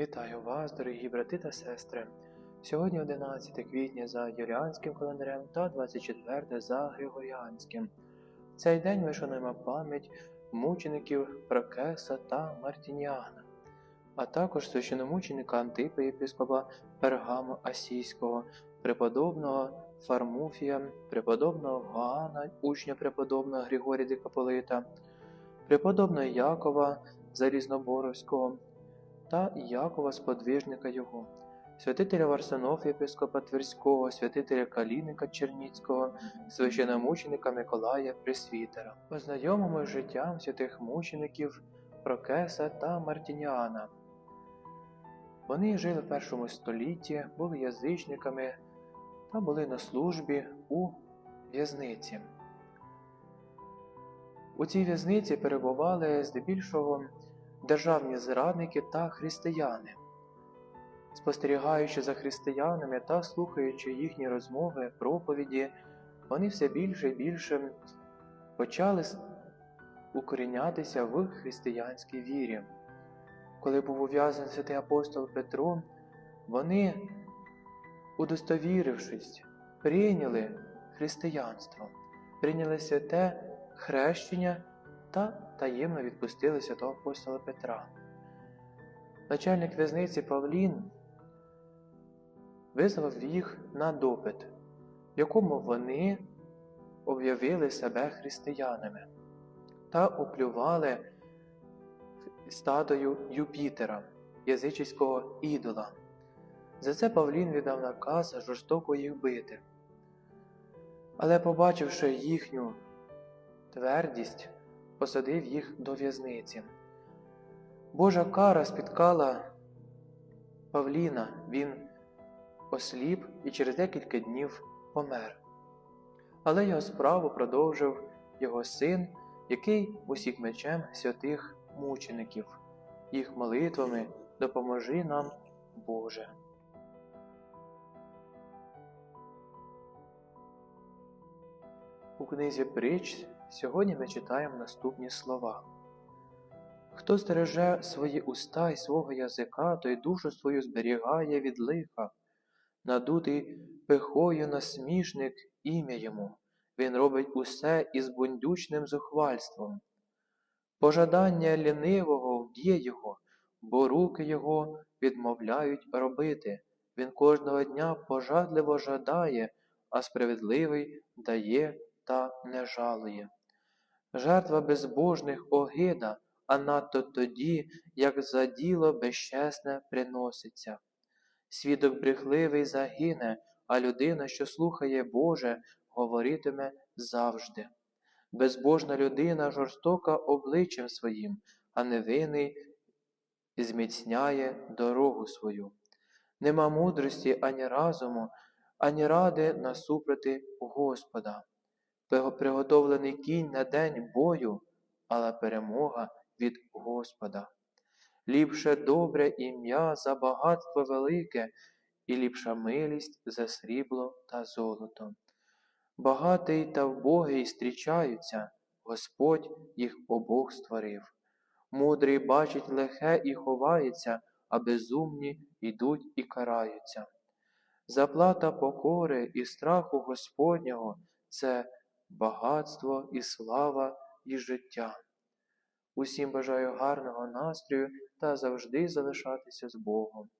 Вітаю вас, дорогі брати та сестри. Сьогодні 11 квітня за юліанським календарем та 24 за Григоріанським. В цей день ми шануємо пам'ять мучеників Прокеса та Мартініана, а також священомученика Антипа єпископа Пергамо Асійського, преподобного Фармуфія, преподобного Гаана, учня преподобного Григорія Дикаполита, преподобного Якова Залізноборовського та Якова сподвижника його, святителя Варсанов єпископа Тверського, святителя Каліника Черніцького, священомученика Миколая Пресвітера. Познайомимо з життям святих мучеників Прокеса та Мартініана. Вони жили в першому столітті, були язичниками та були на службі у в'язниці. У цій в'язниці перебували здебільшого державні зрадники та християни. Спостерігаючи за християнами та слухаючи їхні розмови, проповіді, вони все більше і більше почали укорінятися в християнській вірі. Коли був ув'язаний святий апостол Петро, вони, удостовірившись, прийняли християнство, прийняли святе хрещення та таємно відпустили святого апостола Петра. Начальник в'язниці Павлін визвав їх на допит, в якому вони об'явили себе християнами та оплювали статую Юпітера, язичського ідола. За це Павлін віддав наказ жорстоко їх бити. Але, побачивши їхню твердість, посадив їх до в'язниці. Божа кара спіткала Павліна, він осліп і через декілька днів помер. Але його справу продовжив його син, який усіх мечем святих мучеників, їх молитвами допоможи нам, Боже. У книзі Притч Сьогодні ми читаємо наступні слова. Хто стереже свої уста й свого язика, той душу свою зберігає від лиха, надутий пихою насмішник ім'я йому, він робить усе із бундючним зухвальством. Пожадання лінивого вб'є його, бо руки його відмовляють робити. Він кожного дня пожадливо жадає, а справедливий дає та не жалує. Жертва безбожних огида, а надто тоді, як за діло безчесне приноситься. Свідок брехливий загине, а людина, що слухає Боже, говоритиме завжди. Безбожна людина жорстока обличчям своїм, а невинний зміцняє дорогу свою. Нема мудрості ані разуму, ані ради насупроти Господа приготовлений кінь на день бою, але перемога від Господа. Ліпше добре ім'я за багатство велике, і ліпша милість за срібло та золото. Багатий та вбогий зустрічаються, Господь їх обох створив. Мудрий бачить лихе і ховається, а безумні йдуть і караються. Заплата покори і страху Господнього це багатство і слава і життя. Усім бажаю гарного настрою та завжди залишатися з Богом.